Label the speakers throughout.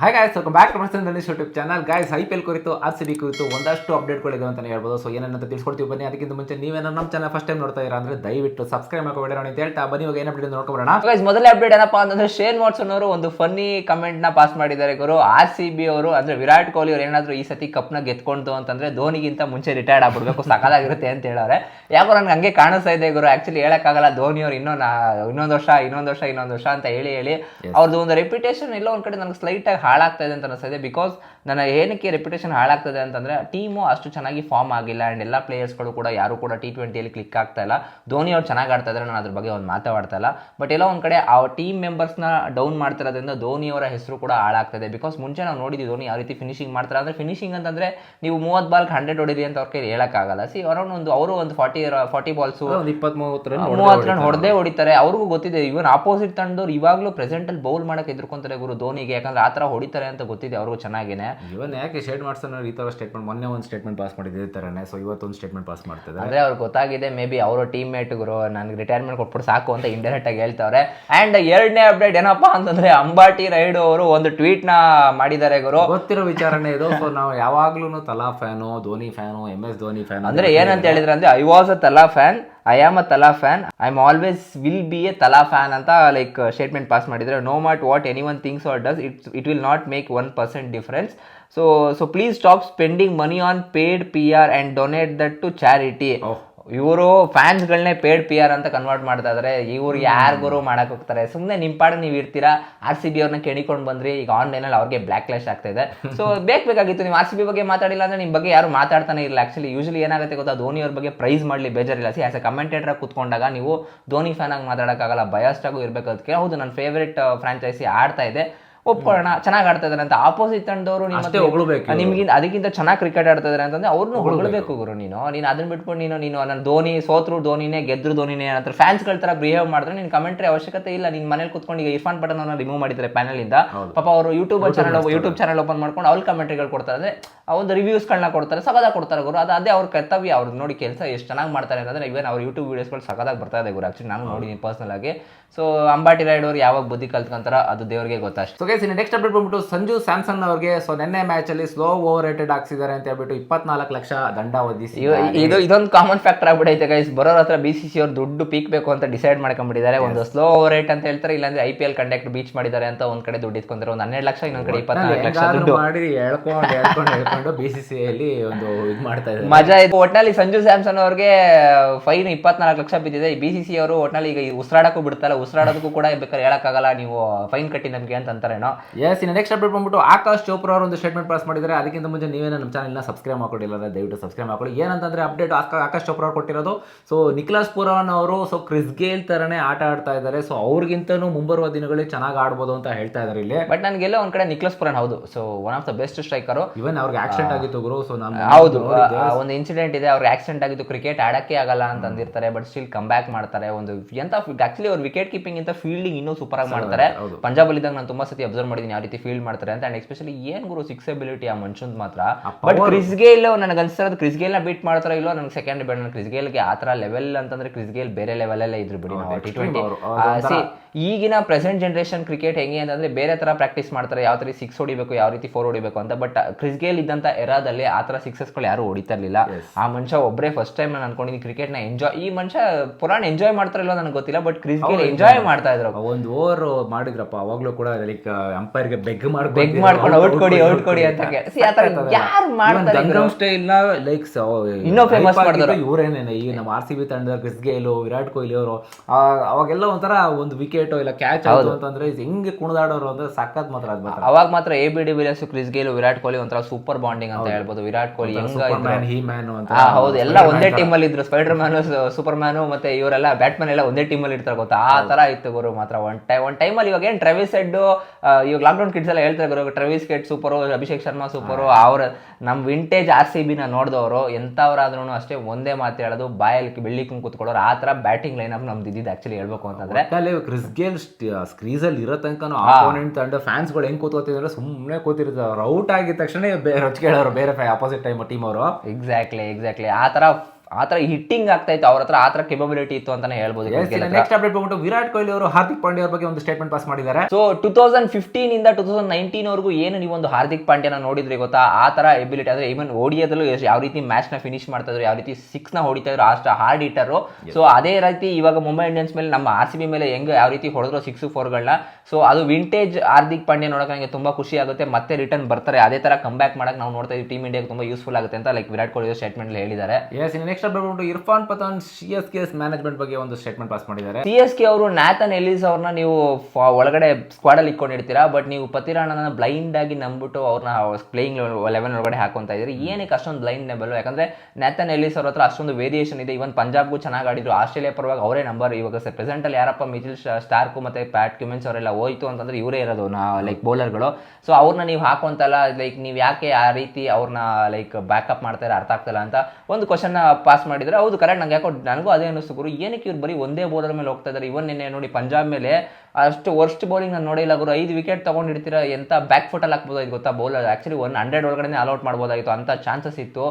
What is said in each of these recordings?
Speaker 1: Hi guys welcome back to ಮರ್ಸನ್ Dhanush YouTube channel guys I P L ಕುರಿತು R C B ಕುರಿತು ಒಂದಷ್ಟು ಅಪ್ಡೇಟ್ಗಳಿದೆ ಅಂತಲೇ ಹೇಳ್ಬೋದು. ಸೊ ಏನಂತ ತಿಳ್ಸ್ಕೊಡ್ತೀವಿ ಬನ್ನಿ. ಅದಕ್ಕಿಂತ ಮುಂಚೆ ನೀವೇನೋ ನಮ್ಮ ಚಾನಲ್ ಫಸ್ಟ್ ಟೈಮ್ ನೋಡ್ತಾ ಇರೋ ಅಂದ್ರೆ ದಯವಿಟ್ಟು ಸಬ್ಸ್ಕ್ರೈಬ್ ಮಾಡ್ಕೊಬೇಡ. ಅಂತ ಹೇಳ್ತಾ ಬನ್ನಿ. ಇವಾಗ ಏನು ಅಪ್ಡೇಟ್ ನೋಡ್ಕೊಬೋಣ
Speaker 2: ಗೈಸ್ ಮೊದಲೇ ಅಪ್ಡೇಟ್ ಏನಪ್ಪ ಅಂತಂದ್ರೆ ಶೇನ್ ವಾಟ್ಸನ್ ಅವರು ಒಂದು ಫನ್ನಿ ಕಮೆಂಟ್ನ ಪಾಸ್ ಮಾಡಿದ್ದಾರೆ ಗುರು. ಆರ್ ಸಿ ಬಿ ಅವರು ಅಂದ್ರೆ ವಿರಾಟ್ ಕೊಹ್ಲಿ ಅವ್ರು ಏನಾದ್ರೂ ಈ ಸತಿ ಕಪ್ನ ಗೆದ್ಕೊಂಡು ಅಂತಂದ್ರೆ ಧೋನಿಗಿಂತ ಮುಂಚೆ ರಿಟೈರ್ಡ್ ಆಗ್ಬಿಡ್ಬೇಕು. ಸಕಾಲಾಗಿರುತ್ತೆ ಅಂತ ಹೇಳಾರೆ ಯಾಕೋ ನನ್ಗೆ ಹಂಗೆ ಕಾಣಿಸ್ತಾ ಇದೆ ಗುರು. ಆಕ್ಚುಲಿ ಹೇಳಕ್ಕಾಗಲ್ಲ ಧೋನಿ ಅವರು ಇನ್ನೊಂದು ಇನ್ನೊಂದು ವರ್ಷ ಇನ್ನೊಂದು ವರ್ಷ ಇನ್ನೊಂದು ವರ್ಷ ಅಂತ ಹೇಳಿ ಹೇಳಿ ಅವ್ರದ್ದು ಒಂದು ರೆಪ್ಯುಟೇಷನ್ ಎಲ್ಲೋ ಒಂದ್ ಕಡೆ ನನಗೆ ಸ್ಲೈಟ್ ಆಗಿ ಹಾಳಾಗ್ತಾ ಇದೆ ಅಂತ ಅನಿಸ್ತಾ ಇದೆ ಬಿಕಾಸ್ ನನ್ನ ಏನಕ್ಕೆ ರೆಪ್ಯುಟೇಷನ್ ಹಾಳಾಗ್ತದೆ ಅಂತಂದರೆ ಟೀಮು ಅಷ್ಟು ಚೆನ್ನಾಗಿ ಫಾರ್ಮ್ ಆಗಿಲ್ಲ ಆ್ಯಂಡ್ ಎಲ್ಲ ಪ್ಲೇಯರ್ಸ್ಗಳು ಕೂಡ ಯಾರು ಕೂಡ ಟಿ ಟ್ವೆಂಟಿಯಲ್ಲಿ ಕ್ಲಿಕ್ ಆಗ್ತಾ ಇಲ್ಲ. ಧೋನಿ ಅವ್ರು ಚೆನ್ನಾಗಿ ಆಡ್ತಾ ಇದ್ದಾರೆ ನಾನು ಅದ್ರ ಬಗ್ಗೆ ಒಂದು ಮಾತಾಡ್ತಾ ಇಲ್ಲ. ಬಟ್ ಎಲ್ಲ ಒಂದು ಕಡೆ ಆ ಟೀಮ್ ಮೆಂಬರ್ಸ್ನ ಡೌನ್ ಮಾಡ್ತಿರೋದ್ರಿಂದ ಧೋನಿ ಅವರ ಹೆಸರು ಕೂಡ ಹಾಳಾಗ್ತದೆ. ಬಿಕಾಸ್ ಮುಂಚೆ ನಾವು ನೋಡಿದ್ವಿ ಧೋನಿ ಯಾವ ರೀತಿ ಫಿನಿಶಿಂಗ್ ಮಾಡ್ತಾರೆ. ಅಂದರೆ ಫಿನಿಶಿಂಗ್ ಅಂತಂದ್ರೆ ನೀವು ಮೂವತ್ತು ಬಾಲ್ಗೆ ಹಂಡ್ರೆಡ್ ಹೊಡಿರಿ ಅಂತ ಅವ್ರ ಕೈಲಿ ಹೇಳಕ್ಕಾಗಲ್ಲ. ಸಿ ಅರೌಂಡ್ ಒಂದು ಅವರು ಒಂದು ಫಾರ್ಟಿ ಫಾರ್ಟಿ ಬಾಲ್ಸು ಮೂವತ್ತು ರನ್ ಹೊಡೆದೇ ಹೊಡಿತಾರೆ. ಅವ್ರಿಗೂ ಗೊತ್ತಿದೆ ಇವನ್ ಆಪೋಸಿಟ್ ತಂಡವ್ರು ಇವಾಗಲೂ ಪ್ರೆಸೆಂಟಲ್ಲಿ ಬೌಲ್ ಮಾಡಕ್ಕೆ ಎದುರ್ಕೊಂತಾರೆ ಗುರು ಧೋನಿಗೆ. ಯಾಕಂದ್ರೆ ಆ ತರ ಹೊಡಿತಾರೆ ಅಂತ ಗೊತ್ತಿದೆ ಅವ್ರಿಗೂ ಚೆನ್ನಾಗೇನೆ.
Speaker 1: ಇವನ್ ಯಾಕೆ ಶೇಡ್ ಮಾಡ್ಸೋಣ ಈ ಥರ ಸ್ಟೇಟ್ಮೆಂಟ್ ಮೊನ್ನೆ ಒಂದು ಸ್ಟೇಟ್ಮೆಂಟ್ ಪಾಸ್ ಮಾಡಿದ್ದೆ ಈ ಥರನೇ ಸೊ ಇವತ್ತೊಂದು ಸ್ಟೇಟ್ಮೆಂಟ್ ಪಾಸ್ ಮಾಡ್ತಿದ್ದಾರೆ.
Speaker 2: ಅಂದ್ರೆ ಅವ್ರಿಗೆ ಗೊತ್ತಾಗಿದೆ ಮೇ ಬಿ ಅವರ ಟೀಮ್ ಮೇಟ್ ಗುರು ನನಗೆ ರಿಟೈರ್ಮೆಂಟ್ ಕೊಟ್ಬಿಟ್ಟು ಸಾಕು ಅಂತ ಇಂಡೈರೆಕ್ಟಾಗಿ ಹೇಳ್ತಾವ್ರೆ. ಅಂಡ್ ಎರಡನೇ ಅಪ್ಡೇಟ್ ಏನಪ್ಪ ಅಂತಂದ್ರೆ ಅಂಬಾಟಿ ರೈಡ್ ಅವರು ಒಂದು ಟ್ವೀಟ್ನ ಮಾಡಿದ್ದಾರೆ ಗುರು.
Speaker 1: ಗೊತ್ತಿರೋ ವಿಚಾರಣೆ ಇದು. ಸೊ ನಾವು ಯಾವಾಗ್ಲೂ Thala fan Dhoni fan M S Dhoni fan
Speaker 2: ಅಂದ್ರೆ ಏನಂತ ಹೇಳಿದ್ರೆ ಅಂದ್ರೆ I was a Thala fan I am a Thala fan I am always will be a Thala fan ಅಂತ ಲೈಕ್ ಸ್ಟೇಟ್ಮೆಂಟ್ ಪಾಸ್ ಮಾಡಿದ್ರೆ no matter what anyone thinks or does it's it will not make one percent difference so so please stop spending money on paid P R and donate that to charity ಇವರು ಫ್ಯಾನ್ಸ್ಗಳನ್ನೇ paid P R ಅಂತ convert ಮಾಡ್ತಾ ಇದಾರೆ ಇವ್ರು ಯಾರಿಗೂ ಮಾಡಕ್ ಹೋಗ್ತಾರೆ? ಸುಮ್ಮನೆ ನಿಮ್ಮ ಪಾಡಿಗೆ ನೀವು ಇರ್ತೀರಾ? ಆರ್ ಸಿ ಬಿ ಅವ್ರನ್ನ ಕೆಣಿಕೊಂಡು ಬಂದ್ರಿ ಈಗ ಆನ್ಲೈನಲ್ಲಿ ಅವ್ರಿಗೆ ಬ್ಲ್ಯಾಕ್ ಲ್ಯಾಶ್ ಆಗ್ತಾ ಇದೆ. ಸೊ ಬೇಕಾಗಿತ್ತು ನೀವು ಆರ್ ಸಿ ಬಿ ಬಗ್ಗೆ ಮಾತಾಡಿಲ್ಲ ಅಂದ್ರೆ ನಿಮ್ಮ ಬಗ್ಗೆ ಯಾರು ಮಾತಾಡ್ತಾನೆ ಇಲ್ಲ. ಆ್ಯಕ್ಚುಲಿ ಯೂಶಲಿ ಏನಾಗುತ್ತೆ ಗೊತ್ತಾ? ಧೋನಿ ಅವ್ರ ಬಗ್ಗೆ ಪ್ರೈಸ್ ಮಾಡಲಿ ಬೇಜಾರಿಲ್ಲ. ಸಿ ಆಸ್ ಎ ಕಮೆಂಟೇಟರ್ ಕೂತ್ಕೊಂಡಾಗ ನೀವು ಧೋನಿ ಫ್ಯಾನ್ ಆಗಿ ಮಾತಾಡೋಕ್ಕಾಗಲ್ಲ ಬಯಸ್ಟ್ ಆಗು ಇರಬೇಕು ಅದಕ್ಕೆ ಹೌದು ನನ್ನ ಫೇವ್ರೆಟ್ ಫ್ರಾಂಚೈಸಿ ಆಡ್ತಾ ಇದೆ. ಒಪ್ಕೊಳ್ಳೋಣ ಚೆನ್ನಾಗಿ ಆಡ್ತಾ ಇದಾರೆ ಅಂತ. ಆಪೋಸಿಟ್
Speaker 1: ಹೊಗಳ್ಬೇಕು
Speaker 2: ನಿಮ್ಗಿಂತ ಅದಕ್ಕಿಂತ ಚೆನ್ನಾಗಿ ಕ್ರಿಕೆಟ್ ಆಡ್ತಾ ಇದಾರೆ ಅಂತಂದ್ರೆ ಅವ್ರನ್ನೂ ಹೊಗಳಬೇಕು. ಗುರು ನೀನು. ನೀನು ಅದನ್ನ ಬಿಟ್ಕೊಂಡು ನೀನು ನೀನು ನನ್ನ ಧೋನಿ ಸೋತ್ರು ಧೋನಿನೇ ಗೆದ್ರು ಧೋನಿನೇ ಅಂತ ಫ್ಯಾನ್ಸ್ಗಳ ತರ ಬಿಹೇವ್ ಮಾಡಿದ್ರೆ ನೀನು ಕಮೆಂಟ್ರಿ ಅವಶ್ಯಕತೆ ಇಲ್ಲ. ನಿನ್ ಮನೇಲಿ ಕುತ್ಕೊಂಡು ಈಗ ಇರ್ಫಾನ್ ಪಟನ್ ಅವ್ರನ್ನ ರಿಮೂವ್ ಮಾಡಿದ್ರೆ ಪ್ಯಾನಲ್ ಇಂದ. ಪಾಪ ಅವರು YouTube channel YouTube channel open ಮಾಡ್ಕೊಂಡು ಅವ್ರ ಕಮೆಂಟ್ರಿಗಳು ಕೊಡ್ತಾರೆ. ಅಂದ್ರೆ ಒಂದು ರಿವ್ಯೂಸ್ಗಳನ್ನ ಕೊಡ್ತಾರೆ ಸಗದ ಕೊಡ್ತಾರೆ ಗುರು. ಅದು ಅದೇ ಅವ್ರ ಕರ್ತವ್ಯ. ಅವ್ರು ನೋಡಿ ಕೆಲಸ ಎಷ್ಟು ಚೆನ್ನಾಗಿ ಮಾಡ್ತಾರೆ ಅಂತಂದ್ರೆ ಇವನ್ ಅವ್ರ ಯೂಟ್ಯೂಬ್ ವೀಡಿಯೋಸ್ಗಳು ಸಗದಾಗ ಬರ್ತಾ ಇದೆ ಗುರು. ಆಕ್ಚುಲಿ ನಾನು ನೋಡಿದ್ದೀನಿ ಪರ್ಸನಲ್ ಆಗಿ. ಸೊ ಅಂಬಾಟಿ ರೈಡ್ ಅವ್ರು ಯಾವಾಗ ಬುದ್ಧಿ ಕಲ್ತ್ಕೊಂತಾರ ಅದು ದೇವರಿಗೆ ಗೊತ್ತಷ್ಟು.
Speaker 1: ಗೈಸ್ ಇನ್ನು ನೆಕ್ಸ್ಟ್ ಅಪ್ಡೇಟ್ ಬಂದ್ಬಿಟ್ಟು ಸಂಜು ಸ್ಯಾಮ್ಸಂಗ್ ಅವ್ರಿಗೆ ಸೊ ನಿನ್ನೆ ಮ್ಯಾಚ್ ಅಲ್ಲಿ ಸ್ಲೋ ಓವರ್ ರೇಟೆಡ್ ಹಾಕ್ಸಿದ್ದಾರೆ ಅಂತ ಹೇಳ್ಬಿಟ್ಟು ಇಪ್ಪತ್ನಾಲ್ಕು ಲಕ್ಷ ದಂಡ ಒದಿಸಿ
Speaker 2: ಇದು ಇದೊಂದು ಕಾಮನ್ ಫ್ಯಾಕ್ಟರ್ ಆಗ್ಬಿಟ್ಟೈತೆ ಗೈಸ್ ಬರೋರ ಹತ್ರ ಬಿ ಸಿ ಸಿ ಅವ್ರು ದುಡ್ಡು ಪೀಕ್ ಬೇಕು ಅಂತ ಡಿಸೈಡ್ ಮಾಡ್ಕೊಂಡ್ಬಿಟ್ಟಿದ್ದಾರೆ. ಒಂದು ಸ್ಲೋ ಓವರ್ ರೇಟ್ ಅಂತ ಹೇಳ್ತಾರೆ ಇಲ್ಲಾಂದ್ರೆ I P L conduct breach ಮಾಡಿದ್ದಾರೆ ಅಂತ ಒಂದ್ ಕಡೆ ದುಡ್ಡು ಇಟ್ಕೊಂಡ್ರೆ ಒಂದು ಹನ್ನೆರಡು ಲಕ್ಷ ಇನ್ನೊಂದ್ ಕಡೆ ಇಪ್ಪತ್ನಾಲ್ಕು ಲಕ್ಷ ದುಡ್ಡು.
Speaker 1: ಮಾಡಿ ಹೇಳ್ಕೊಂಡು ಹೇಳ್ಕೊಂಡು ಹೇಳ್ಕೊಂಡು ಬಿ ಸಿ ಸಿ ಅಲ್ಲಿ ಒಂದು ಇದು ಮಾಡ್ತಾ ಇದ್ದಾರೆ.
Speaker 2: ಮಜಾ ಇದು ಒಟ್ನಲ್ಲಿ ಸಂಜು ಸ್ಯಾಮ್ಸನ್ ಅವ್ರಿಗೆ ಫೈನ್ ಇಪ್ಪತ್ನಾಲ್ಕು ಲಕ್ಷ ಬಿದ್ದಿದೆ. ಬಿ ಸಿ ಸಿ ಅವರು ಒಟ್ನಲ್ಲಿ ಈಗ ಉಸಿರಾಡಕ್ಕೂ ಬಿಡ್ತಾರೆ ಉಸಿರಾಡೋದಕ್ಕೂ ಕೂಡ ಬೇಕಾದ್ರೆ ಹೇಳಕ್ಕಾಗಲ್ಲ ನೀವು ಫೈನ್ ಕಟ್ಟಿ ನಮ್ಗೆ ಅಂತಾರೆ. ಅಂತಾರೇನೋ
Speaker 1: ಎಸ್ ಇನ್ನು ನೆಕ್ಸ್ಟ್ ಅಪ್ಡೇಟ್ ಬಂದ್ಬಿಟ್ಟು ಆಕಾಶ್ ಚೋಪ್ರಾ ಅವರು ಒಂದು ಸ್ಟೇಟ್ಮೆಂಟ್ ಪಾಸ್ ಮಾಡಿದ್ದಾರೆ. ಅದಕ್ಕಿಂತ ಮುಂಚೆ ನೀವೇನೋ ನಮ್ಮ ಚಾನಲ್ನ ಸಬ್ಸ್ಕ್ರೈಬ್ ಮಾಡ್ಕೊಂಡಿಲ್ಲ ಅಂದ್ರೆ ದಯವಿಟ್ಟು ಸಬ್ಸ್ಕ್ರೈಬ್ ಮಾಡ್ಕೊಳ್ಳಿ. ಏನಂತಂದ್ರೆ ಅಪ್ಡೇಟ್ ಆಕಾಶ್ ಚೋಪ್ರಾ ಅವ್ರು ಕೊಟ್ಟಿರೋದು. ಸೊ ನಿಖಿಲಾಸ್ ಪುರಾನ್ ಅವರು ಸೊ ಕ್ರಿಸ್ ಗೇಲ್ ತರನೇ ಆಟ ಆಡ್ತಾ ಇದ್ದಾರೆ. ಸೊ ಅವ್ರಿಗಿಂತನೂ ಮುಂಬರುವ ದಿನಗಳಲ್ಲಿ ಚೆನ್ನಾಗಿ ಆಡ್ಬೋದು ಅಂತ ಹೇಳ್ತಾ ಇದ್ದಾರೆ ಇಲ್ಲಿ.
Speaker 2: ಬಟ್ ನನಗೆಲ್ಲ ಒಂದ್ ಕಡೆ ನಿಕ್ಲಾಸ್ ಪುರಾನ್ ಹೌದು. So one of the best striker
Speaker 1: even ಅವ್ರಿಗೆ ಆಕ್ಸಿಡೆಂಟ್ ಆಗಿತ್ತು ಗುರು. ಸೊ ನಾನು
Speaker 2: ಹೌದು. ಒಂದು ಇನ್ಸಿಡೆಂಟ್ ಇದೆ. ಅವ್ರಿಗೆ ಆಕ್ಸಿಡೆಂಟ್ ಆಗಿತ್ತು ಕ್ರಿಕೆಟ್ ಆಡಕ್ಕೆ ಆಗಲ್ಲ ಅಂತ ಅಂದಿರ್ತಾರೆ ಬಟ್ ಸ್ಟಿಲ್ ಕಮ್ ಬ್ಯಾಕ್ ಮಾಡ್ತಾರೆ. ಒಂದು ಎಂತ ಆಕ್ಚುಲಿ ಅವ್ರು ವಿಕೆಟ್ ಕೀಪಿಂಗ್ ಇಂತ ಫೀಲ್ಡಿಂಗ್ ಇನ್ನೂ ಸೂಪರ್ ಆಗಿ ಮಾಡ್ತಾರೆ. ಪಂಜಾಬ್ ಅಲ್ಲಿ ಇದ್ದಾಗ ನಾನು ತುಂಬಾ ಸತಿ ಅಬ್ಸರ್ವ್ ಮಾಡಿದ್ದೀನಿ ಯಾವ ರೀತಿ ಫೀಲ್ ಮಾಡ್ತಾರೆ ಅಂತ. ಅಂಡ್ ಎಸ್ಪೆಷಲಿ ಏನ್ ಗುರು ಸಿಕ್ಸ್ ಎಬಿಲಿಟಿ ಆ ಮನುಷ್ಯಂದ್ ಮಾತ್ರ. ಬಟ್ ಕ್ರಿಸ್ಗೆ ಇಲ್ಲ ನನಗೆ ಅನ್ಸಿರೋದು ನ ಬೀಟ್ ಮಾಡ್ತಾರ ಇಲ್ಲೋ ನನಗೆ ಸೆಕೆಂಡ್ ಬೇಡ ನಾನು ಕ್ರಿಸ್ ಗೇಲ್ಗೆ ಆ ತರ ಲೆವೆಲ್ ಅಂತಂದ್ರೆ ಕ್ರಿಸ್ ಗೇಲ್ ಬೇರೆ ಲೆವೆಲ್ ಎಲ್ಲ ಇದ್ರು ಬಿಡಿ ನಾವು ಟಿ ಟ್ವೆಂಟಿ ಈಗಿನ ಪ್ರೆಸೆಂಟ್ ಜನರೇಷನ್ ಕ್ರಿಕೆಟ್ ಹೆಂಗೆ ಅಂತಂದ್ರೆ ಬೇರೆ ತರ ಪ್ರಾಕ್ಟೀಸ್ ಮಾಡ್ತಾರೆ. ಯಾವ ರೀತಿ ಸಿಕ್ಸ್ ಹೊಡಿಬೇಕು ಯಾವ ರೀತಿ ಫೋರ್ ಹೊಡಿಬೇಕು ಅಂತ. ಬಟ್ ಕ್ರಿಸ್ ಗೇಲ್ ಇದ್ದಂತ ಎರಾದಲ್ಲಿ ಆ ತರ ಸಿಕ್ಸಸ್ಗಳು ಯಾರು ಹೊಡಿತಾ ಇರ್ಲಿಲ್ಲ. ಆ ಮನುಷ್ಯ ಒಬ್ಬರೇ ಫಸ್ಟ್ ಟೈಮ್ ನಾನು ಅನ್ಕೊಂಡಿದ್ದೀನಿ ಕ್ರಿಕೆಟ್ನ ಎಂಜಾಯ್ ಈ ಮನುಷ್ಯ ಪುರಾಣ ಎಂಜಾಯ್ ಮಾಡ್ತಾರಲ್ಲ ನನಗೆ ಗೊತ್ತಿಲ್ಲ. ಬಟ್ ಕ್ರಿಸ್ ಗೇಲ್ ಎಂಜಾಯ್ ಮಾಡ್ತಾ ಇದ್ರು.
Speaker 1: ಒಂದು ಓವರ್ ಮಾಡಿದ್ರಪ್ಪ ಅವಾಗಲೂ ಕೂಡ ಲೈಕ್ ಅಂಪೈರ್ಗೆ ಬೆಗ್
Speaker 2: ಬೆಗ್ ಮಾಡ್ಕೊಂಡು ಔಟ್ ಕೊಡಿ ಔಟ್ ಕೊಡಿ ಅಂತ. ಸಿ ಆ ತರ ಯಾರು ಮಾಡ್ತಾರೆ
Speaker 1: ಸ್ಟೈಲ್ನ ಲೈಕ್
Speaker 2: ಇನ್ನೂ ಫೇಮಸ್ ಮಾಡಿದ್ರು.
Speaker 1: ಇವರೇನೇನೆ ಈ ನಮ್ಮ ಆರ್ ಸಿ ಬಿ ತಂಡದ ಕ್ರಿಸ್ ಗೇಲು ವಿರಾಟ್ ಕೊಹ್ಲಿ ಅವರು ಅವಾಗೆಲ್ಲ ಒಂಥರ ಒಂದು ವಿಕೆಟ್ ಇಲ್ಲ ಕ್ಯಾಚ್ ಆಯ್ತು ಅಂತಂದ್ರೆ ಹೆಂಗೆ ಕುಣಿದಾಡೋರು ಅಂದ್ರೆ ಸಖತ್ ಮಾತ್ರ ಅದು ಮಾತ್ರ
Speaker 2: ಅವಾಗ ಮಾತ್ರ A B de Villiers Chris Gayle Virat Kohli ಒಂಥರ ಸೂಪರ್ ಬಾಂಡಿಂಗ್ ಅಂತ ಹೇಳ್ಬೋದು. ವಿರಾಟ್ ಕೊಹ್ಲಿ ಹೆಂಗ
Speaker 1: ಹಿ ಮ್ಯಾನ್ ಅಂತ
Speaker 2: ಹೌದು. ಎಲ್ಲ ಒಂದೇ ಟೀಮ್ ಅಲ್ಲಿ ಇದ್ರು ಸ್ಪೈಡರ್ ಮ್ಯಾನ್ ಸೂಪರ್ ಮ್ಯಾನು ಮತ್ತೆ ಇವರೆಲ್ಲ ಬ್ಯಾಟ್ಮನ್ ಎಲ್ಲ ಒಂದೇ ಟೀಮ್ ಅಲ್ಲಿ ಇರ್ತಾರೆ ಗೊತ್ತಾ? ಆ ತರ ಇತ್ತು ಗುರು ಮಾತ್ರ. ಒನ್ ಟೈಮ್ ಒನ್ ಟೈಮ್ ಅಲ್ಲಿ ಇವಾಗ ಏನ್? ಟ್ರೆವಿಸ್ ಹೆಡ್ ಇವಾಗ ಲಾಕ್ಡೌನ್ ಕಿಡ್ಸ್ ಎಲ್ಲ ಹೇಳ್ತಾರೆ ಗುರು ಟ್ರವೀಸ್ ಕೆಟ್ ಸೂಪರ್ ಅಭಿಷೇಕ್ ಶರ್ಮಾ ಸೂಪರು ಅವ್ರ ನಮ್ಮ ವಿಂಟೇಜ್ ಆರ್ ಸಿ ಬಿನ ನೋಡಿದವರು ಎಂಥವರಾದ್ರೂ ಅಷ್ಟೇ ಒಂದೇ ಮಾತು ಹೇಳೋದು ಬಾಯಲ್ಲಿ ಬೆಳ್ಳಿ ಕುಂಗ್ ಕೂತ್ಕೊಳ್ಳೋರು ಆ ಥರ ಬ್ಯಾಟಿಂಗ್ ಲೈನ್ ಅಪ್ ನಮ್ದು ಇದ್ದಿದ್ದು ಆ್ಯಕ್ಚುಲಿ ಹೇಳ್ಬೇಕು ಅಂತಂದ್ರೆ.
Speaker 1: ಕ್ರಿಸ್ ಗೇಲ್ ಸ್ಕ್ರೀಸಲ್ಲಿ ಇರೋ ತನಕ ಆಪೋನೆಂಟ್ ತಂಡ ಫ್ಯಾನ್ಸ್ಗಳು ಹೆಂಗೆ ಕೂತ್ಕೋತಿದ್ರೆ ಸುಮ್ಮನೆ ಕೂತಿರ್ತಾರೆ. ಔಟ್ ಆಗಿದ ತಕ್ಷಣ ಬೇರೆ ಹೊಚ್ಕೇಳೋರು ಬೇರೆ ಅಪೋಸಿಟ್ ಟೈಮ್ ಟೀಮ್ ಅವರು.
Speaker 2: ಎಕ್ಸಾಕ್ಟ್ಲಿ ಎಕ್ಸಾಕ್ಟ್ಲಿ ಆ ತರ ಆ ಥರ ಹಿಟ್ಟಿಂಗ್ ಆಗ್ತಾ ಇತ್ತು ಅವ್ರ ಹತ್ರ ಆ ಥರ ಕೆಪಬಿಲಿಟಿ ಇತ್ತು ಅಂತಾನೆ ಹೇಳ್ಬೋದು
Speaker 1: ನೆಕ್ಸ್ಟ್ ಅಪ್ಡೇಟ್ ಬಂದ್ಬಿಟ್ಟು ವಿರಾಟ್ ಕೊಹ್ಲಿ ಅವರು ಹಾರ್ದಿಕ್ ಪಾಂಡ್ಯ ಅವ್ರ ಬಗ್ಗೆ ಒಂದು ಸ್ಟೇಟ್ಮೆಂಟ್ ಪಾಸ್ ಮಾಡಿದ್ದಾರೆ.
Speaker 2: ಸೊ ಟೂ ತೌಸಂಡ್ ಫಿಫ್ಟೀನ್ ಇಂದ ಟೂ ತೌಸಂಡ್ ನೈನ್ಟೀನ್ ವರೆಗೂ ಏನು ನೀವು ಒಂದು ಹಾರ್ದಿಕ್ ಪಾಂಡ್ಯನ ನೋಡಿದ್ರಿ ಗೊತ್ತಾ? ಆ ತರ ಎಬಿಲಿಟಿ ಅಂದ್ರೆ ಈವನ್ ಓಡಿಯೋದಲ್ಲೂ ಯಾವ ರೀತಿ ಮ್ಯಾಚ್ನ ಫಿನಿಶ್ ಮಾಡ್ತಾ ಇದ್ರು ಯಾವ ರೀತಿ ಸಿಕ್ಸ್ನ ಹೊಡಿತಾ ಇದ್ರು ಅಷ್ಟು ಹಾರ್ಡ್ ಹಿಟ್ಟರು ಸೊ ಅದೇ ರೀತಿ ಇವಾಗ ಮುಂಬೈ ಇಂಡಿಯನ್ಸ್ ಮೇಲೆ ನಮ್ಮ ಆರ್ ಸಿ ಬಿ ಮೇಲೆ ಹೆಂಗ್ ಯಾವ ರೀತಿ ಹೊಡೆದ್ರು ಸಿಕ್ಸ್ ಫೋರ್ಗಳನ್ನ ಸೊ ಅದು ವಿಂಟೇಜ್ ಹಾರ್ದಿಕ್ ಪಾಂಡ್ಯ ನೋಡೋಕೆ ನನಗೆ ತುಂಬಾ ಖುಷಿ ಆಗುತ್ತೆ ಮತ್ತೆ ರಿಟರ್ನ್ ಬರ್ತಾರೆ. ಅದೇ ತರ ಕಮ್ ಬ್ಯಾಕ್ ಮಾಡಕ್ ನಾವು ನೋಡ್ತಾ ಇದ್ದೀವಿ ಟೀಮ್ ಇಂಡಿಯಾಗೆ ತುಂಬಾ ಯೂಸ್ಫುಲ್ ಆಗುತ್ತೆ ಅಂತ ಲೈಕ್ ವಿರಾಟ್ ಕೊಹ್ಲಿ ಸ್ಟೇಟ್ಮೆಂಟ್ ಹೇಳಿದ್ದಾರೆ.
Speaker 1: Next ಬರ್ಬಿಟ್ಟು Irfan Pathan C S K S ಮ್ಯಾನೇಜ್ಮೆಂಟ್ ಬಗ್ಗೆ ಒಂದು ಸ್ಟೇಟ್ಮೆಂಟ್ ಪಾಸ್ ಮಾಡಿದ್ದಾರೆ.
Speaker 2: ಸಿ ಎಸ್ ಕೆ ಅವರು ನ್ಯಾಥನ್ ಎಲಿಸ್ ಅವ್ರನ್ನ ನೀವು ಒಳಗಡೆ ಸ್ಕ್ವಾಡ್ ಅಲ್ಲಿ ಇಟ್ಕೊಂಡಿರ್ತೀರಾ ಬಟ್ ನೀವು ಪತಿರಾಣನ ಬ್ಲೈಂಡ್ ಆಗಿ ನಂಬಿಟ್ಟು ಅವ್ರನ್ನ ಪ್ಲೇಯಿಂಗ್ ಲೆವೆನ್ ಒಳಗಡೆ ಹಾಕೊಂತ ಇದ್ರಿ ಏನಕ್ಕೆ ಅಷ್ಟೊಂದು ಬ್ಲೈಂಡ್ ನೆಬಲ್ ಯಾಕಂದ್ರೆ ನ್ಯಾಥನ್ ಎಲಿಸ್ ಅವ್ರ ಹತ್ರ ಅಷ್ಟೊಂದು ವೇರಿಯೇಷನ್ ಇದೆ. ಇವನ್ ಪಂಜಾಬ್ಗೂ ಚೆನ್ನಾಗಿ ಆಡಿದ್ರು. ಆಸ್ಟ್ರೇಲಿಯಾ ಪರವಾಗಿ ಅವರೇ ನಂಬರ್ ಇವಾಗ ಸರ್ ಪ್ರೆಸೆಂಟ್ ಅಲ್ಲಿ ಯಾರಪ್ಪ ಮಿಚಿಲ್ ಸ್ಟಾರ್ಕು ಮತ್ತೆ ಪ್ಯಾಟ್ ಕ್ಯುಮೆನ್ಸ್ ಅವರೆಲ್ಲ ಹೋಯ್ತು ಅಂತಂದ್ರೆ ಇವರೇ ಇರೋದು ನಾ ಲೈಕ್ ಬೌಲರ್ಗಳು ಸೊ ಅವ್ರನ್ನ ನೀವು ಹಾಕೊಂತಲ್ಲ ಲೈಕ್ ನೀವು ಯಾಕೆ ಆ ರೀತಿ ಅವ್ರನ್ನ ಲೈಕ್ ಬ್ಯಾಕಪ್ ಮಾಡ್ತಾರೆ ಅರ್ಥ ಆಗ್ತಲ್ಲ ಅಂತ ಒಂದು ಕ್ವಶನ್ ಪಾಸ್ ಮಾಡಿದರೆ, ಹೌದು ಕರೆಕ್ಟ್ ನಂಗೆ ಯಾಕೋ, ನನಗೂ ಅದೇ ಅನಿಸ್ತು ಗುರು. ಏನಕ್ಕೆ ಇವ್ರು ಬರೀ ಒಂದೇ ಬೌಲರ್ ಮೇಲೆ ಹೋಗ್ತಾ ಇದ್ದಾರೆ ಇವನ್ ನಿನ್ನೆ ನೋಡಿ ಪಂಜಾಬ್ ಮೇಲೆ ಅಷ್ಟು ವರ್ಸ್ಟ್ ಬೌಲಿಂಗ್ ನಾನು ನೋಡಿಲ್ಲ ಗುರು. ಐದು ವಿಕೆಟ್ ತೊಗೊಂಡಿರ್ತೀರ ಎಂತ ಬ್ಯಾಕ್ ಫುಟಲ್ಲಿ ಹಾಕ್ಬೋದಾಗಿತ್ತು ಗೊತ್ತಾ ಬೌಲರ್ ಆ್ಯಕ್ಚುಲಿ ಒನ್ ಹಂಡ್ರೆಡ್ ಒಳಗಡೆ ಅಲೌಟ್ ಮಾಡ್ಬೋದಾಗಿತ್ತು ಅಂತ ಚಾನ್ಸಸ್ ಇತ್ತು.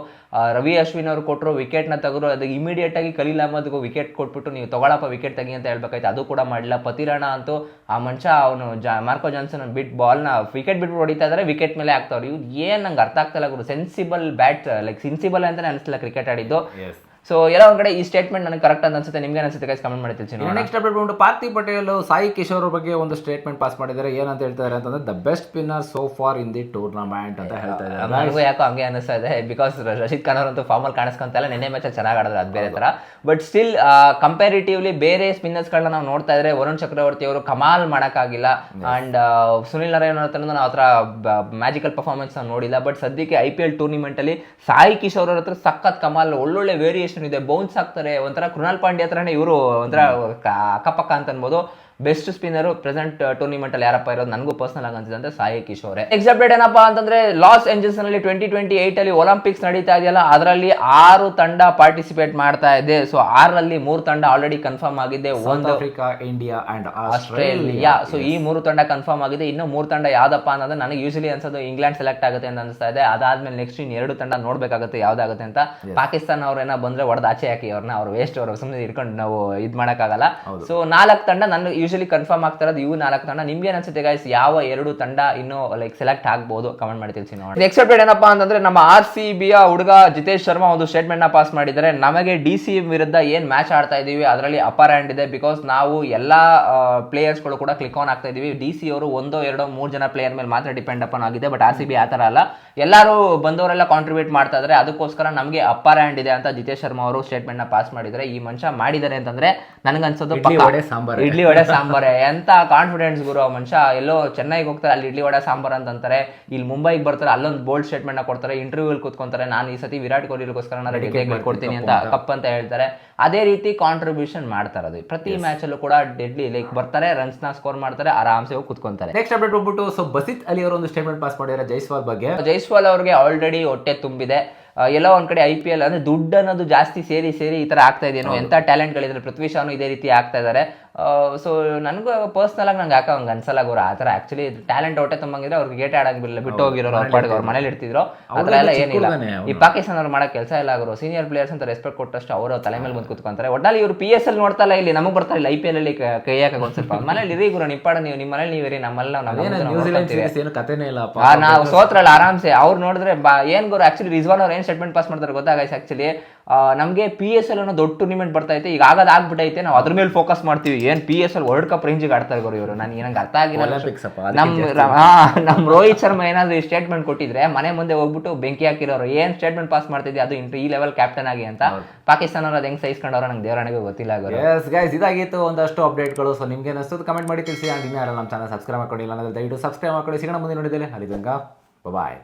Speaker 2: ರವಿ ಅಶ್ವಿನ್ ಅವರು ಕೊಟ್ಟರು ವಿಕೆಟ್ನ ತೆಗೆದ್ರು ಅದಕ್ಕೆ ಇಮಿಡಿಯೇಟ್ ಆಗಿ ಖಲೀಲ್ ಅಹಮದ್ಗೂ ವಿಕೆಟ್ ಕೊಟ್ಬಿಟ್ಟು ನೀವು ತೊಗೊಳಪ್ಪ ವಿಕೆಟ್ ತೆಗಿ ಅಂತ ಹೇಳ್ಬೇಕಾಯ್ತು. ಅದು ಕೂಡ ಮಾಡಲಿಲ್ಲ. ಪತಿರಾಣ ಅಂತೂ ಆ ಮನುಷ್ಯ ಅವನು ಜಾ, ಮಾರ್ಕೋ ಜಾನ್ಸನ್ ಬಿಟ್ ಬಾಲ್ನ ವಿಕೆಟ್ ಬಿಟ್ಟು ಹೊಡಿತಾ ಇದ್ದಾರೆ ವಿಕೆಟ್ ಮೇಲೆ ಆಗ್ತಾವ್ರು ಇವ್ರು ಏನು ನಂಗೆ ಅರ್ಥ ಆಗ್ತಿಲ್ಲ ಗುರು. ಸೆನ್ಸಿಬಲ್ ಬ್ಯಾಟ್ ಲೈಕ್ ಸೆನ್ಸಿಬಲ್ ಅಂತಲೇ ಅನಿಸ್ತಿಲ್ಲ ಕ್ರಿಕೆಟ್ ಆಡಿದ್ದು. ಸೊ ಎಲ್ಲ ಒಂದ್ ಕಡೆ ಈ ಸ್ಟೇಟ್ಮೆಂಟ್ ನನಗೆ ಕರೆಕ್ಟ್ ಅಂತ ಅನ್ಸುತ್ತೆ. ನಿಮ್ಗೆ ಅನ್ಸುತ್ತೆ ಗೈಸ್ ಕಮೆಂಟ್ ಮಾಡಿ ತಿಳಿಸಿ
Speaker 1: ನೆಕ್ಸ್ಟ್ ಅಪ್ಡೇಟ್ ಬಂದ್ಬಿಟ್ಟು ಪಾರ್ಥಿವ್ ಪಟೇಲ್ ಸಾಯಿ ಕಿಶೋರ್ ಅವ್ರ ಬಗ್ಗೆ ಒಂದು ಸ್ಟೇಟ್ಮೆಂಟ್ ಪಾಸ್ ಮಾಡಿದ್ದಾರೆ. ಏನಂತ ಹೇಳ್ತಾರೆ ಅಂತಂದ್ರೆ the best spinner so far in the tournament ಅಂತ ಹೇಳ್ತಾ ಇದ್ದಾರೆ.
Speaker 2: ನನಗೂ ಯಾಕೋ ಹಂಗೆ ಅನಿಸ್ತಾ ಇದೆ ಬಿಕಾಸ್ ರಶೀದ್ ಖಾನ್ ಅವರಂತೂ ಫಾರ್ಮಲ್ ಕಾಣಿಸ್ಕೊಂತಲ್ಲ ನಿನ್ನೆ ಮ್ಯಾಚ್ ಚೆನ್ನಾಗಿ ಆಡಿದ್ರೆ ಅದು ಬೇರೆ ತರ ಬಟ್ ಸ್ಟಿಲ್ ಕಂಪ್ಯಾರಿಟಿವ್ಲಿ ಬೇರೆ ಸ್ಪಿನ್ನರ್ಸ್ಗಳನ್ನ ನಾವು ನೋಡ್ತಾ ಇದ್ರೆ ವರುಣ್ ಚಕ್ರವರ್ತಿ ಅವರು ಕಮಾಲ್ ಮಾಡೋಕ್ಕಾಗಿಲ್ಲ. ಅಂಡ್ ಸುನಿಲ್ ನಾರಾಯಣ್ ಅವ್ರ ಹತ್ರ ನಾವು ಆ ಥರ ಮ್ಯಾಜಿಕಲ್ ಪರ್ಫಾರ್ಮೆನ್ಸ್ ನೋಡಿಲ್ಲ. ಬಟ್ ಸದ್ಯಕ್ಕೆ ಐ ಪಿ ಎಲ್ ಟೂರ್ನಿಮೆಂಟ್ ಅಲ್ಲಿ ಸಾಯಿ ಕಿಶೋರ್ ಅವ್ರ ಹತ್ರ ಸಖತ್ ಕಮಾಲ್ ಒಳ್ಳೊಳ್ಳೆ ವೇರಿಯೇಷನ್ ಇದೆ ಬೌನ್ಸ್ ಆಗ್ತಾರೆ ಒಂಥರ ಕೃಣಾಲ್ ಪಾಂಡ್ಯ ಹತ್ರನೇ ಇವರು ಒಂಥರ ಅಕ್ಕಪಕ್ಕ ಅಂತ ಅನ್ಬೋದು ಬೆಸ್ಟ್ ಸ್ಪಿನ್ನರ್ ಪ್ರೆಸೆಂಟ್ ಟೂರ್ನಿಮೆಂಟ್ ಅಲ್ಲಿ ಯಾರಪ್ಪ ಇರೋದು ನನಗೂ ಪರ್ಸನಲ್ ಆಗಿ ಅನ್ಸಿದೆ ಅಂತ ಸಾಯಿ ಕಿಶೋರೆ ನೆಕ್ಸ್ಟ್ ಅಪ್ಡೇಟ್ ಏನಪ್ಪಾ ಅಂತಂದ್ರೆ ಲಾಸ್ ಏಂಜಲ್ಸ್ನಲ್ಲಿ ಟ್ವೆಂಟಿ ಟ್ವೆಂಟಿ ಏಟ್ ಅಲ್ಲಿ ಒಲಿಂಪಿಕ್ಸ್ ನಡೀತಾ ಇದೆಯಲ್ಲ ಅದರಲ್ಲಿ ಆರು ತಂಡ ಪಾರ್ಟಿಸಿಪೇಟ್ ಮಾಡ್ತಾ ಇದೆ. ಸೊ ಆರಲ್ಲಿ ಮೂರು ತಂಡ ಆಲ್ರೆಡಿ ಕನ್ಫರ್ಮ್ ಆಗಿದೆ. ಒಂದು
Speaker 1: Africa India and
Speaker 2: Australia so ಈ ಮೂರು ತಂಡ ಕನ್ಫರ್ಮ್ ಆಗಿದೆ. ಇನ್ನು ಮೂರು ತಂಡ ಯಾವ್ದಪ್ಪ ಅಂತಂದ್ರೆ ನನಗೆ ಯೂಶಲಿ ಅನ್ಸೋದು ಇಂಗ್ಲೆಂಡ್ ಸೆಲೆಕ್ಟ್ ಆಗುತ್ತೆ ಅಂತ ಅನಿಸ್ತಾ ಇದೆ. ಅದಾದ್ಮೇಲೆ ನೆಕ್ಸ್ಟ್ ಇನ್ ಎರಡು ತಂಡ ನೋಡ್ಬೇಕಾಗುತ್ತೆ ಯಾವ್ದಾಗುತ್ತೆ ಅಂತ. ಪಾಕಿಸ್ತಾನ ಅವ್ರೇನ ಬಂದ್ರೆ ಹೊಡೆದು ಆಚೆ ಹಾಕಿ ಅವ್ರನ್ನ ಅವ್ರು ವೇಸ್ಟ್ ಅವ್ರ ಸುಮ್ಮನೆ ಇಟ್ಕೊಂಡು ನಾವು ಇದ್ ಮಾಡೋಕ್ಕಾಗಲ್ಲ. ಸೊ ನಾಲ್ಕು ತಂಡ ನನ್ಗೆ ಯೂಶಲಿ ಕನ್ಫರ್ಮ್ ಆಗ್ತಾ ಇರೋದು ಇವು ನಾಲ್ಕು ತಂಡ. ನಿಮ್ಗೆ ಅನ್ಸುತ್ತೆ ಗೈಸ್ ಯಾವ ಎರಡು ತಂಡ ಇನ್ನು ಲೈಕ್ ಸೆಲೆಕ್ಟ್ ಆಗ್ಬೋದು? ಕಮೆಂಟ್ ಮಾಡಿ ತಿಳಿಸಿ ನೋಡಿ ನೆಕ್ಸ್ಟ್ ಅಪ್ಡೇಟ್ ಏನಪ್ಪಾ ಅಂತಂದ್ರೆ ನಮ್ಮ ಆರ್ ಸಿ ಬಿಯ ಹುಡುಗ ಜಿತೇಶ್ ಶರ್ಮಾ ಒಂದು ಸ್ಟೇಟ್ಮೆಂಟ್ನ ಪಾಸ್ ಮಾಡಿದ್ದಾರೆ. ನಮಗೆ ಡಿ ಸಿ ವಿರುದ್ಧ ಏನ್ ಮ್ಯಾಚ್ ಆಡ್ತಾ ಇದೀವಿ ಅದರಲ್ಲಿ ಅಪರ್ ಹ್ಯಾಂಡ್ ಇದೆ. ಬಿಕಾಸ್ ನಾವು ಎಲ್ಲಾ ಪ್ಲೇಯರ್ಸ್ಗಳು ಕೂಡ ಕ್ಲಿಕ್ ಆನ್ ಆಗ್ತಾ ಇದೀವಿ. ಡಿ ಸಿ ಅವರು ಒಂದೋ ಎರಡೋ ಮೂರು ಜನ ಪ್ಲೇಯರ್ ಮೇಲೆ ಮಾತ್ರ ಡಿಪೆಂಡ್ ಅಪನ್ ಆಗಿದೆ. ಬಟ್ ಆರ್ ಸಿ ಬಿ ಆ ತರ ಅಲ್ಲ. ಎಲ್ಲರೂ ಬಂದವರೆಲ್ಲ ಕಾಂಟ್ರಿಬ್ಯೂಟ್ ಮಾಡ್ತಾ ಇದ್ದಾರೆ. ಅದಕ್ಕೋಸ್ಕರ ನಮಗೆ ಅಪ್ಪರ್ ಹ್ಯಾಂಡ್ ಇದೆ ಅಂತ ಜಿತೇಶ್ ಶರ್ಮಾ ಅವರು ಸ್ಟೇಟ್ಮೆಂಟ್ನ ಪಾಸ್ ಮಾಡಿದ್ರೆ ಈ ಮನುಷ್ಯ ಮಾಡಿದ್ದಾರೆ ಅಂತಂದ್ರೆ ನನಗನ್ಸೋದು
Speaker 1: ಇಡ್ಲಿ. ವಡೆ ಸಾಂಬಾರ್.
Speaker 2: ಇಡ್ಲಿ ವಡೆ ಸಾಂಬಾರೆ? ಎಂತ ಕಾನ್ಫಿಡೆನ್ಸ್ ಗುರು ಆ ಮನುಷ್ಯ? ಎಲ್ಲೋ ಚೆನ್ನೈಗೆ ಹೋಗ್ತಾರೆ ಅಲ್ಲಿ ಇಡ್ಲಿ ವಡೆ ಸಾಂಬಾರ್ ಅಂತ ಅಂತಾರೆ. ಇಲ್ಲಿ ಮುಂಬೈಗೆ ಬರ್ತಾರೆ ಅಲ್ಲೊಂದು ಬೋಲ್ಡ್ ಸ್ಟೇಟ್ಮೆಂಟ್ನ ಕೊಡ್ತಾರೆ ಇಂಟರ್ವ್ಯೂ ಕೂತ್ಕೊಂತಾರೆ. ನಾನು ಈ ಸತಿ ವಿರಾಟ್ ಕೊಹ್ಲಿಗೋಸ್ಕರ ನಾನು ಡೆಡಿಕೇಟ್ ಕೊಡ್ತೀನಿ ಅಂತ ಕಪ್ ಅಂತ ಹೇಳ್ತಾರೆ. ಅದೇ ರೀತಿ ಕಾಂಟ್ರಿಬ್ಯೂಷನ್ ಮಾಡ್ತಾರೆ ಅದು. ಪ್ರತಿ ಮ್ಯಾಚ್ ಅಲ್ಲೂ ಕೂಡ ಡೆಡ್ಲಿ ಲೈಕ್ ಬರ್ತಾರೆ ರನ್ಸ್ನ ಸ್ಕೋರ್ ಮಾಡ್ತಾರೆ ಆರಾಮ್ಸೆ ಹೋಗಿ ಕುತ್ಕೊಂತಾರೆ.
Speaker 1: ನೆಕ್ಸ್ಟ್ ಅಪ್ಡೇಟ್ ಹೋಗ್ಬಿಟ್ಟು ಸೊ ಬಸಿತ್ ಅಲಿ ಅವರು ಒಂದು ಸ್ಟೇಟ್ಮೆಂಟ್ ಪಾಸ್ ಮಾಡಿದ್ದಾರೆ ಜೈಸ್ವಾಲ್ ಬಗ್ಗೆ.
Speaker 2: ಜೈಸ್ವಾಲ್ ಅವರಿಗೆ ಆಲ್ರೆಡಿ ಹೊಟ್ಟೆ ತುಂಬಿದೆ. ಎಲ್ಲ ಒಂದ್ ಕಡೆ ಐ ಪಿ ಎಲ್ ಅಂದ್ರೆ ದುಡ್ಡು ಅನ್ನೋದು ಜಾಸ್ತಿ ಸೇರಿ ಸೇರಿ ಈ ತರ ಆಗ್ತಾ ಇದೆಯೋ ಎಂತ ಟ್ಯಾಲೆಂಟ್ಗಳಿದ್ರೆ ಪೃಥ್ವಿ ಶಾನು ಇದೇ ರೀತಿ ಆಗ್ತಾ ಇದ್ದಾರೆ. ಸೊ ನನಗೂ ಪರ್ಸ್ನಲ್ ಆಗಿ ನಂಗೆ ಯಾಕೆ ಹಂಗೆ ಅನ್ಸಲ್ಲ ಗುರು ಆ ಥರ ಆಕ್ಚುಲಿ ಟ್ಯಾಲೆಂಟ್ ಹೊಟ್ಟೆ ತುಂಬಂಗಿದ್ರೆ ಅವ್ರಿಗೆ ಗೇಟ್ ಆಡಂಗಿಲ್ಲ ಬಿಟ್ಟು ಹೋಗಿರೋರು ಅವ್ರ ಪಾಡಿಗೆ ಅವ್ರ ಮನೇಲಿ ಇರ್ತಿದ್ರು. ಆ ಥರ ಎಲ್ಲ ಏನಿಲ್ಲ. ಈ ಪಾಕಿಸ್ತಾನ ಅವ್ರು ಮಾಡೋ ಕೆಲಸ ಇಲ್ಲ ಅವರು ಸೀನಿಯರ್ ಪ್ಲೇಯರ್ಸ್ ಅಂತ ರೆಸ್ಪೆಕ್ಟ್ ಕೊಟ್ಟಷ್ಟು ಅವರು ತಲೆ ಮೇಲೆ ಬಂದು ಕುತ್ಕೊಂತಾರೆ. ಒಟ್ನಲ್ಲಿ ಇವರು ಪಿ ಎಸ್ ಎಲ್ ನೋಡ್ತಾ ಇಲ್ಲ ಇಲ್ಲಿ ನಮಗೆ ಬರ್ತಾ ಇಲ್ಲ. ಐ ಪಿ ಎಲ್ ಅಲ್ಲಿ ಕ- ಕೈ ಹಾಕಕ್ಕೆ ಒಂದು ಸ್ವಲ್ಪ ಮನೇಲಿ ಇರಿ ಗುರು ನಿಪ್ಪಾಡ ನೀವು ನಿಮ್ಮ ಮನೇಲಿ ನೀವು ಇರಿ ನಮ್ಮಲ್ಲ ನಾವು ನಾವು ಸೋತ್ರಲ್ಲ ಆರಾಮ್ಸೆ. ಅವ್ರು ನೋಡಿದ್ರೆ ಬಾ ಏನ್ ಗುರು ಆಕ್ಚುಲಿ ರಿಜ್ವಾನ್ ಅವ್ರು ಏನ್ ಸ್ಟೇಟ್ಮೆಂಟ್ ಪಾಸ್ ಮಾಡ್ತಾರೆ ಗೊತ್ತಾ ಗೈಸ್ ಆಕ್ಚುಲಿ ನಮಗೆ ಪಿ ಎಸ್ ಎಲ್ ಅನ್ನೋ ದೊಡ್ಡ ಟೂರ್ನಿಮೆಂಟ್ ಬರ್ತಾ ಈಗ ಆಗದ್ ಆಗ್ಬಿಟ್ಟೈತೆ. ನಾವು ಅದ್ರ ಮೇಲೆ ಫೋಕಸ್ ಮಾಡ್ತೀವಿ. ಏನ್ P S L world cup ರೇಂಜಿಗೆ ಆಡ್ತಾ ಇರೋರು ಇವರು ನನಗೆ ನಂಗೆ ಅರ್ಥ ಆಗಿಲ್ಲ.
Speaker 1: ನಮ್ಮ ಅಪ್ಪ,
Speaker 2: ನಮ್ ಹಾ, ನಮ್ ರೋಹಿತ್ ಶರ್ಮಾ ಏನಾದ್ರು ಸ್ಟೇಟ್ಮೆಂಟ್ ಕೊಟ್ಟಿದ್ರೆ ಮನೆ ಮುಂದೆ ಹೋಗ್ಬಿಟ್ಟು ಬೆಂಕಿ ಹಾಕಿರೋರು ಏನ್ ಸ್ಟೇಟ್ಮೆಂಟ್ ಪಾಸ್ ಮಾಡ್ತಿದ್ದೆ ಅದು ಇಂಟ್ರಿ ಈ ಲೆವೆಲ್ ಕ್ಯಾಪ್ಟನ್ ಆಗಿ ಅಂತ. ಪಾಕಿಸ್ತಾನ ಅವ್ರು ಅದು ಹೆಂಗ್ ಸಹಿಸ್ಕೊಂಡವ್ರ ನಂಗೆ ದೇವರಣಿಗೂ ಗೊತ್ತಿಲ್ಲ
Speaker 1: ಎಸ್ ಗೈಸ್ ಇದಾಗಿತ್ತು ಒಂದಷ್ಟು ಅಪ್ಡೇಟ್ಗಳು ಸೊ ನಿಮ್ಗೆ ಅನಿಸ್ತದೆ ಕಮೆಂಟ್ ಮಾಡಿ ತಿಳಿಸಿ. ಇನ್ನೂ ಯಾರು ನಮ್ಮ ಚಾನಲ್ ಸಬ್ಸ್ಕ್ರೈಬ್ ಮಾಡ್ಕೊಂಡಿಲ್ಲ ಅಂದ್ರೆ ದಯವಿಟ್ಟು ಸಬ್ಸ್ಕ್ರೈಬ್ ಮಾಡ್ಕೊಳ್ಳಿ. ಸಿಗೋಣ ಮುಂದೆ ನೋಡಿದ್ದೇನೆ ಅಲ್ಲಿ. ತನಕ ಬಾಯ್